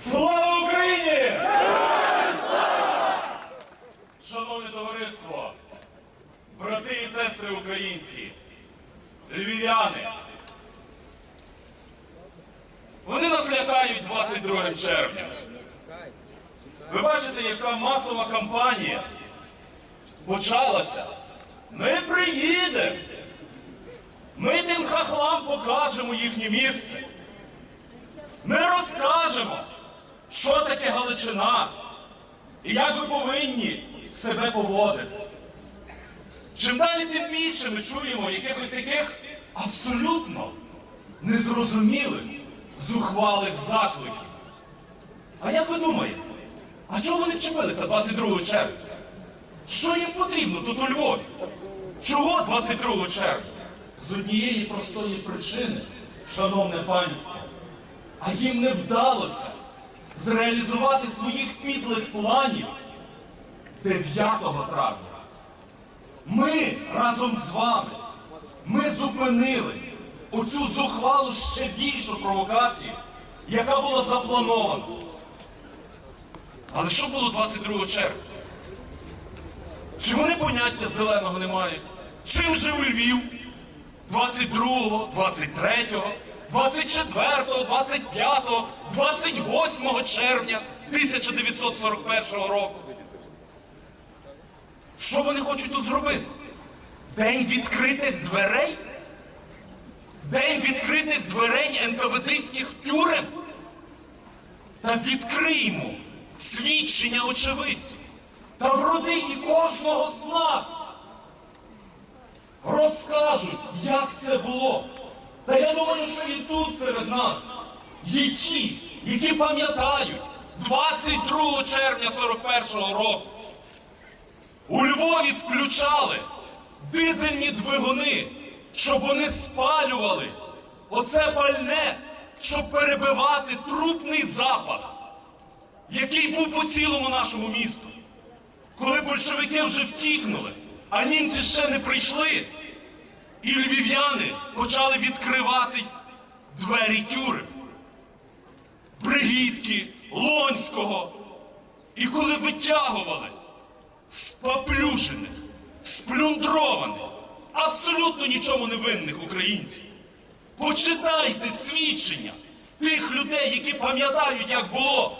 Слава Україні! Шановне товариство, брати і сестри українці, львів'яни. Вони нас лякають 22 червня. Ви бачите, яка масова кампанія почалася. Ми приїдемо. Ми тим хахлам покажемо їхнє місце. Ми розкажемо, що таке Галичина і як ви повинні себе поводити. Чим далі, тим більше ми чуємо якихось таких абсолютно незрозумілих, зухвалих закликів. А як ви думаєте, а чого вони вчепилися 22 червня? Що їм потрібно тут у Львові? Чого 22 червня? З однієї простої причини, шановне панське, а їм не вдалося зреалізувати своїх підлих планів 9 травня. Ми разом з вами, ми зупинили оцю зухвалу ще більшу провокацію, яка була запланована. Але що було 22 червня? Чи вони поняття зеленого не мають? Чим жив Львів 22, 23, 24, 25, 28 червня 1941 року? Що вони хочуть тут зробити? День відкритих дверей? День відкритих дверей НКВДських тюрем? Та відкриємо свідчення очевидців. Та в родині кожного з нас розкажуть, як це було. Та я думаю, що і тут серед нас є ті, які пам'ятають 22 червня 41-го року. У Львові включали дизельні двигуни, щоб вони спалювали оце пальне, щоб перебивати трупний запах, який був по цілому нашому місту. Коли большевики вже втікнули, а німці ще не прийшли, і львів'яни почали відкривати двері тюрем. Бригітки, Лонського. І коли витягували споплюжених, сплюндрованих, абсолютно нічому не винних українців. Почитайте свідчення тих людей, які пам'ятають, як було.